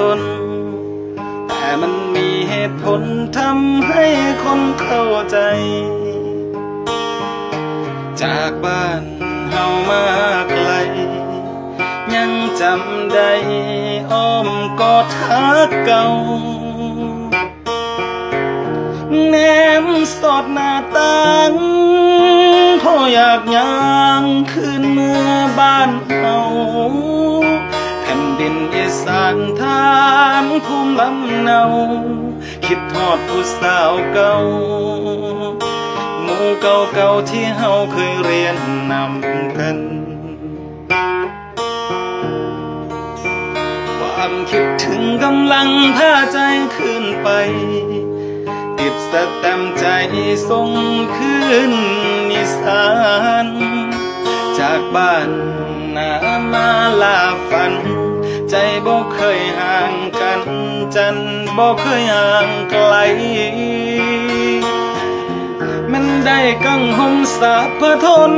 ตน แต่มันมีเหตุผลทำให้คนเข้าใจ จากบ้านเฮามาไกล ยังจำได้อ้อมกอดทักเก่าแนมสอดหน้าต่าง ลำเนา คิดทอดผู้สาวเก่าหมู่เก่าๆที่เฮาเคยเรียนนำกัน ความคิดถึงกำลังพาใจขึ้นไป ติดสแตมใจส่งคืนนิสานจากบ้านนามาลาฝัน ใจบ่เคยหา งกันจันบ่เคยห่างไกล มันได้กังห่มสาพทน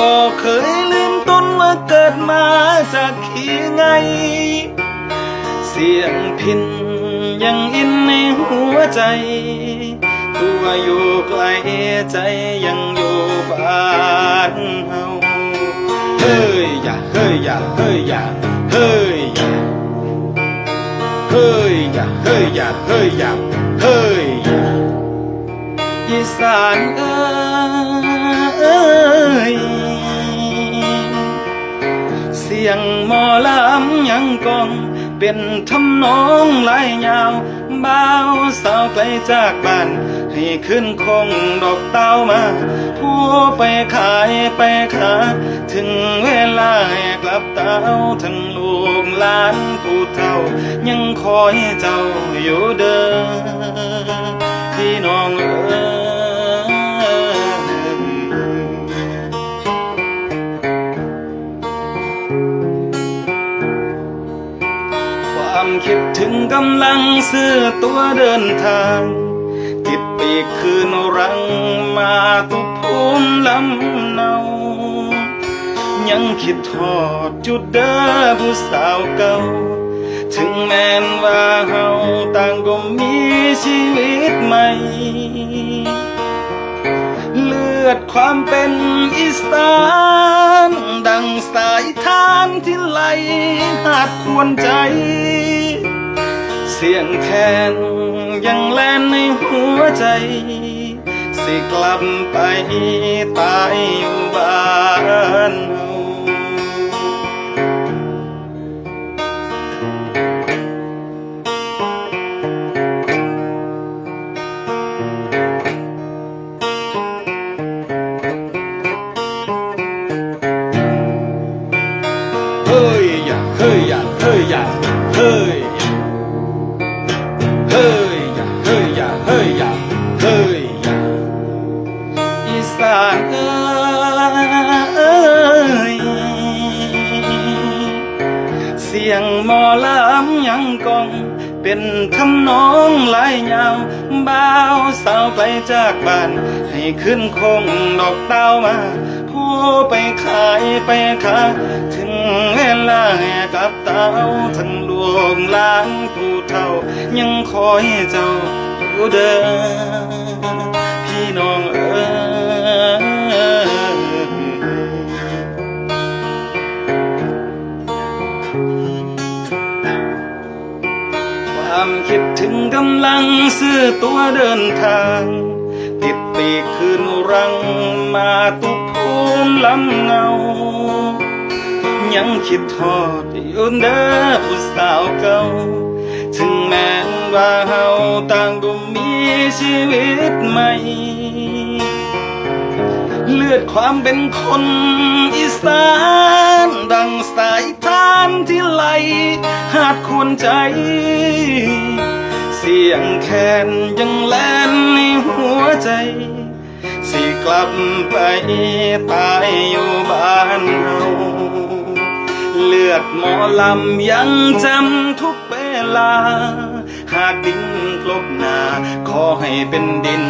บ่เคยลืมต้นมาเกิดมาจากขี้ไง เสียงพินยังอินในหัวใจ ตัวอยู่ไกลใจยังอยู่บ้านเฮาเฮ้ยอย่าเฮ้ยอย่าเฮ้ยอย่าเฮ้ยอย่า เฮ้ยอย่าเฮ้ยอย่าเฮ้ยอย่าเฮ้ยอย่าอีสานเอ้ยเสียงหมอลำยังกอง เป็นทำนองลายยาวบ่าวสาวไกลจากบ้าน ให้ขึ้นคงดอกเต้ามา ผู้ไปขายไปขาถึงเวลาให้กลับเต้าทั้งลูกหลานผู้เฒ่า ยังคอยเจ้าอยู่เด้อพี่น้องเอ๋ความคิดถึงกำลังซื้อตัวเดินทาง คืนรังมาทุกภูมิลำเนา ยังคิดทอดจุดเดิมผู้สาวเก่า ถึงแม้นว่าเฮาต่างก็มีชีวิตใหม่ เลือดความเป็นอีสานดังสายทานที่ไหลหาดควรใจ เสียงแคนยังแล่นในหัว ใจ สิกลับไปตายอยู่บ้าน ยงหมอลำยังกอง เป็นทำนองลายยาวบ่าวสาวไกลจากบ้าน ให้ขึ้นคงดอกเต้ามาผู้ไปขายไปขาถึงเวลาแห่กลับเต้าทั้งลวงล้างผู้เท่า ยังคอยเจ้าอยู่เดิมพี่น้องเอ๋ย ตัวเดินทาง ติดปีกคืนรังมาตุกภูมิลำเนายังคิดทอดอยู่เด้อผู้สาวเก่า ถึงแม้ว่าเฮาต่างก็มีชีวิตใหม่เลือดความเป็นคนอีสานดังสายทานที่ไหลหาดควรใจ ที่ยงแค้นยังแล่นในหัวใจ สิกลับไปตายอยู่บ้านเราเลือดหมอลำยังจำทุกเวลา หากดินกลบหนา ขอให้เป็นดิน